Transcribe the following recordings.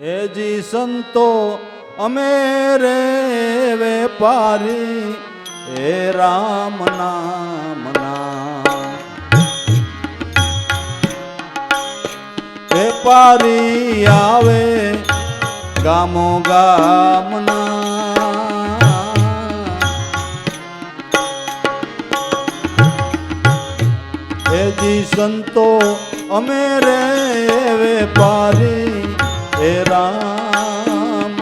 હેજી સંતો, અમે રે વેપારી હે રામ નામ વેપારી આવે ગામો ગામના હેજી સંતો, અમે રે વેપારી હે રામ.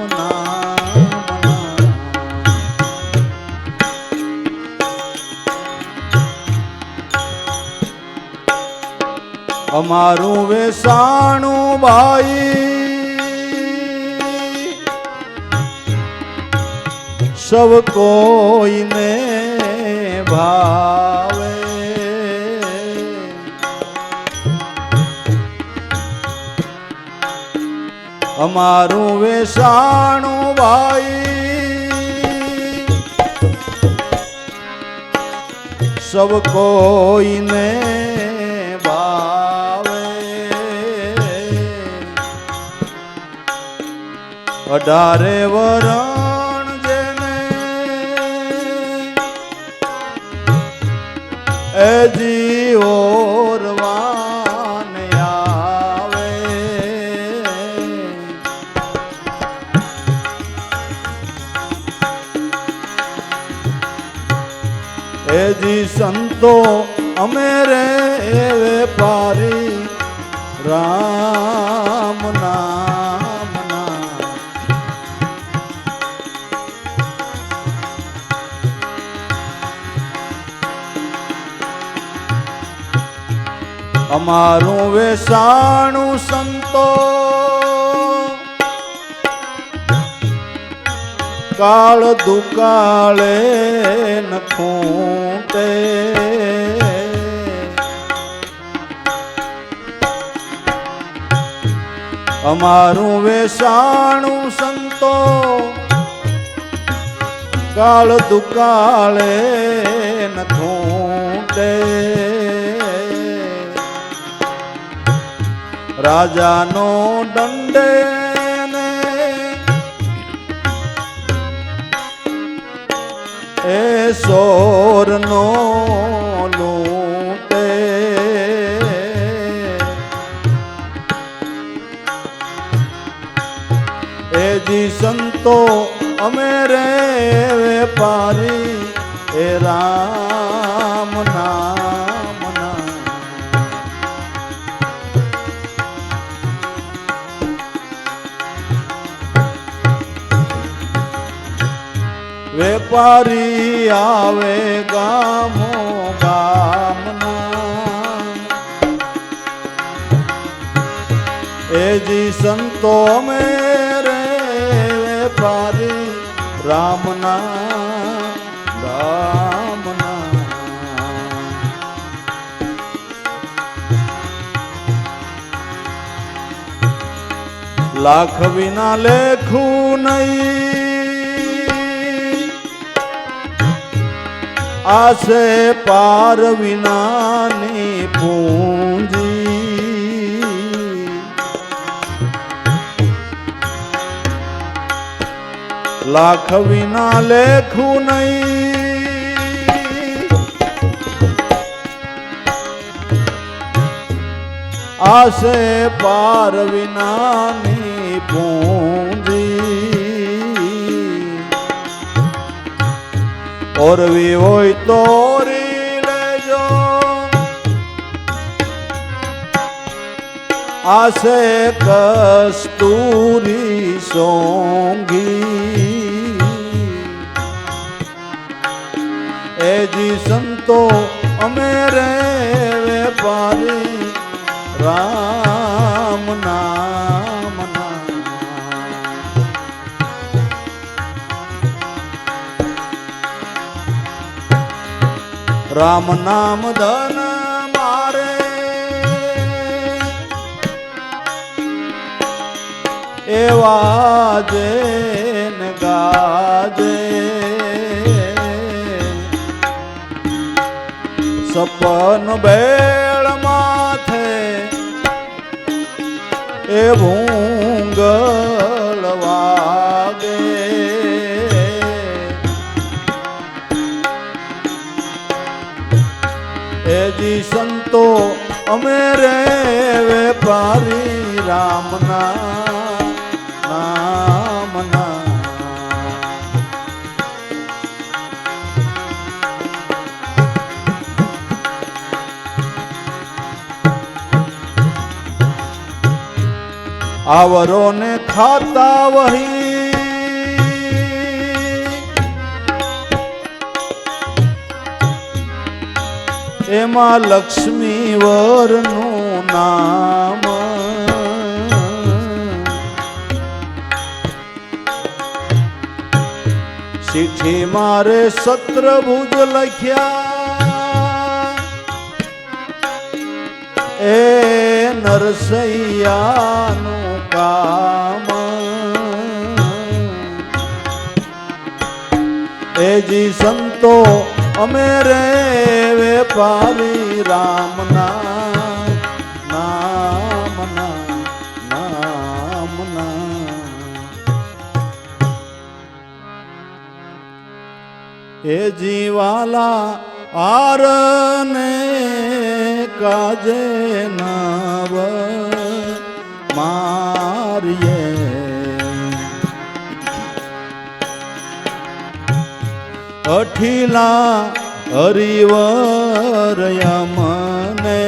અમારું વેસાણું ભાઈ સૌ કોઈને ભાવે અમારું વેસાણું ભાઈ. સબ કોઈને ભાવે. અઢારે વરણ જેને એ જીઓરવાને સંતો અમે રે વેપારી રામ નામ અમારું વેસાણું સંતો કાળ દુકાળે ન ખૂટે. અમારું વેસાણું સંતો કાળ દુકાળે ન ખૂટે. રાજાનો દંડે સોરનો લૂંટે. એ જી સંતો અમે રે વેપારી એ રામ નામ નામ વેપારી આવે ગામો ગામના. એજી સંતો મેરે વેપારી રામના રામના. લાખ વિના લેખું નહીં આસે પાર વિનાની પૂંજી. લાખ વિના લેખું નહીં. આસે પાર વિનાની પૂંજી. ઓરવી હોય તો ઓરી લેજો આશે કસ્તુરી સોંગી એજી સંતો અમે રે વેપારી રામ નામ ધન મારે. એવા જેન ગાજે. સપન બેળ માથે એ ભૂંગ સંતો અમે રે વેપારી રામના નામના. આવરો ને ખાતા વહી એમાં લક્ષ્મી વરનું નામ. ચીઠી મારે સત્રભુજ લખ્યા. એ નરસૈયાનું કામ. એજી સંતો અમે રે વેપારી રામના નામના નામના. એ જીવાલા આરને કાજે નાવ મારીએ અઠીલા હરિવરયા મને.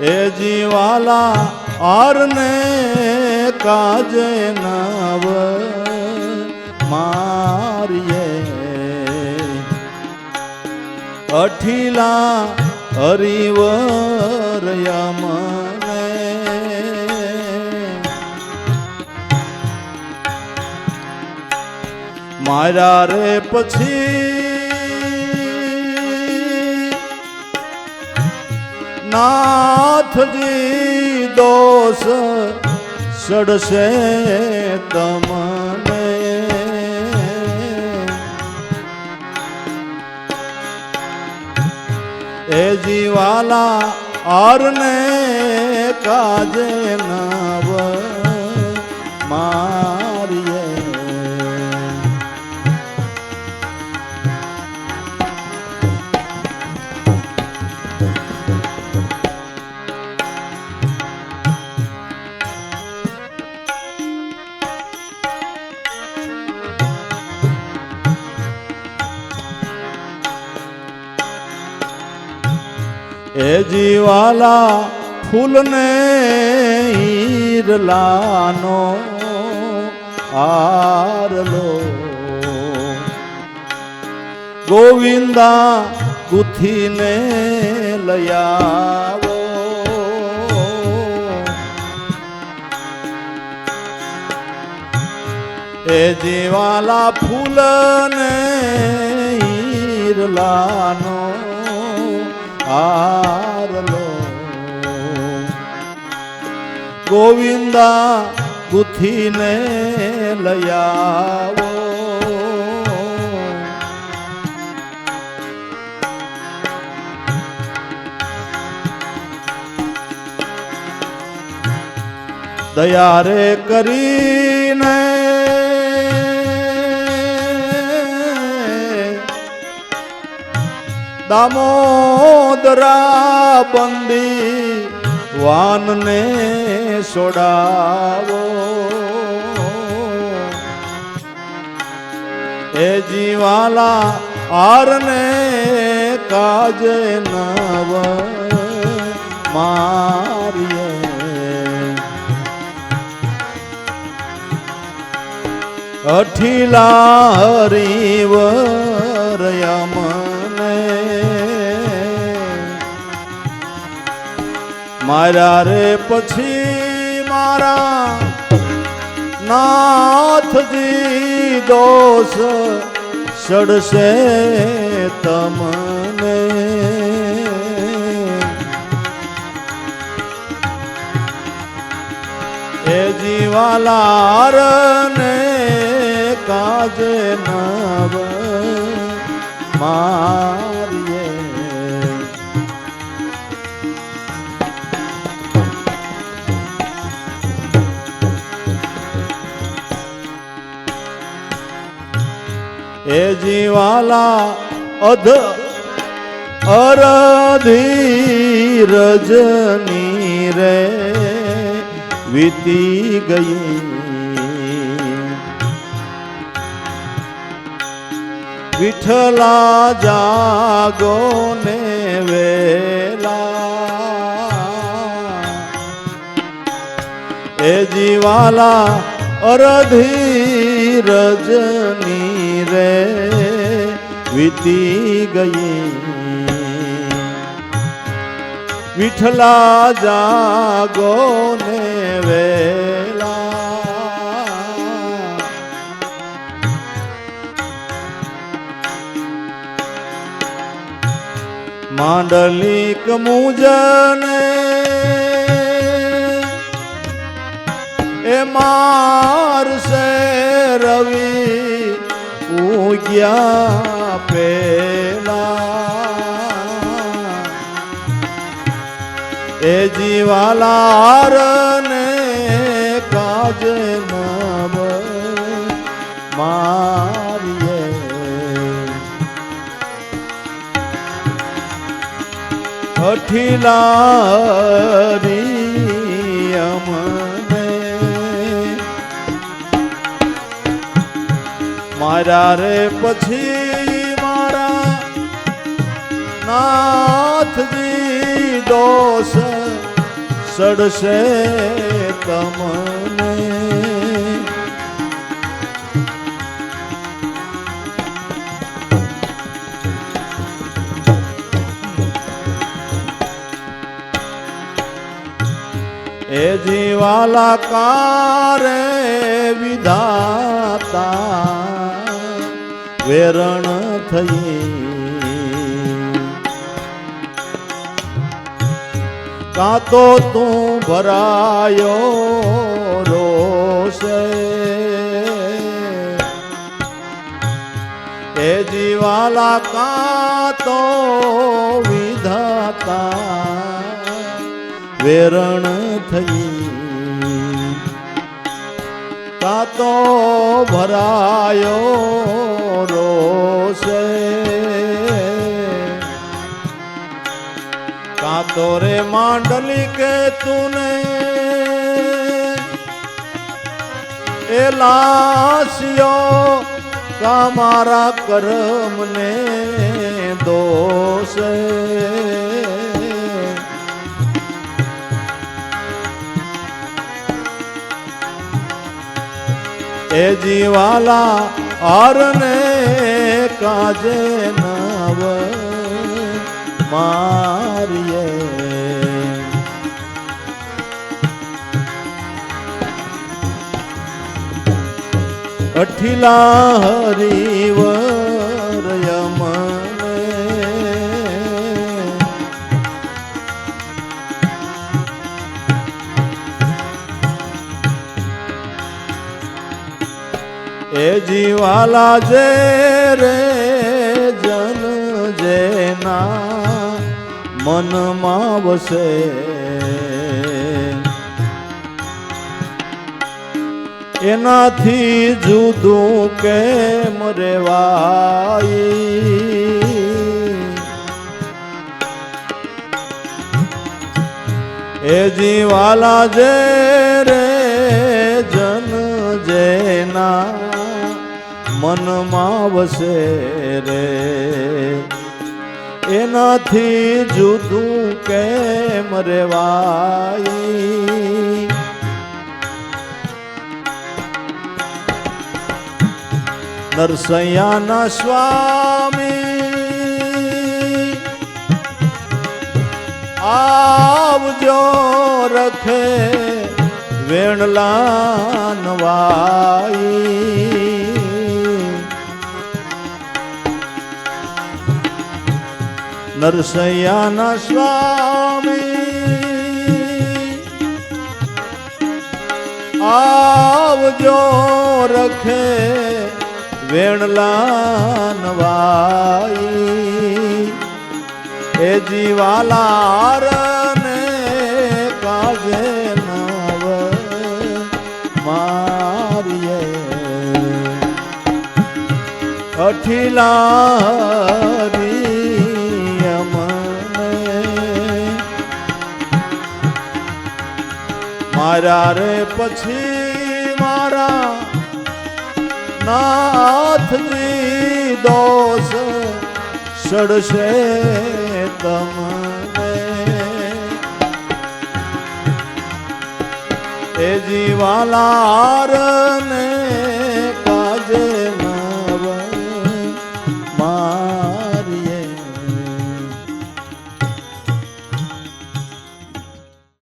એ જીવાલા આરને કાજે નવ મારીએ. અઠીલા હરિવરયા યમને મારા રે પછી નાથજી દોષ સડશે તમને. એ જીવાલા આરને કાજે નવ એ જીવાલા ફૂલને ઈરલાનો આરલો. ગોવિંદા ગુથીને લયાવો એ જીવાલા ફૂલને ઈરલાનો આરલો ગોવિંદા ગુથીને લયાવો દયા રે કરીને દામોદરા બંદી વાનને સોડાવો. એ જીવાલા આરને કાજે નવ મારીએ. અઠીલા હરિવર મારા રે પછી મારા નાથજી દોષ સડશે તમને. એ જીવાલાર ને કાજે નવ મારીએ એ જીવાલા અધ અરધી રજની રે વીતી ગઈ. વિઠલા જાગો ને વેલા. એ જીવાલા અરધી રજની રે વીતી ગઈ વિઠલા જાગો ને વેલા માંડલિક મુજને એ મારશે રવિ ઉગ્યા પેલા એ જીવાલાર ને કાજ નવ મારીએ. અઠીલારી મારા રે પછી મારા નાથજી દોષ સડશે તમને. એ જીવાલા કારે વિધાતા વેરણ થઈ કાં તો તું ભરાયો રોષે એ જીવાલા કાં તો વિધાતા? વેરણ થઈ કાં તો ભરાયો રોષે. કાતો રે માંડલી કે તુને એ લાસ્યો કા મારા કર્મને દોષે? એ જીવાલા હરને કાજે નવ મારીએ. અઠીલા હરિવર જીવાલા જે રે જન જેના મનમાં વસે. એનાથી જુદું કેમ રેવાય? એ જીવાલા જે રે જન જેના મનમાં વસે રે. એનાથી જુદું કેમ રેવાય? નરસૈયાના સ્વામી આવજો રખે વેણલા નવાઈ નરસૈયાના સ્વામી. આવજો રખે વેણલાનવાઈ. એ જીવાલાર ને કાજે નવ મારીએ. અઠિલારી મારા રે પછી મારા નાથજી દોષ સડશે તમને. એ જીવાલાર ને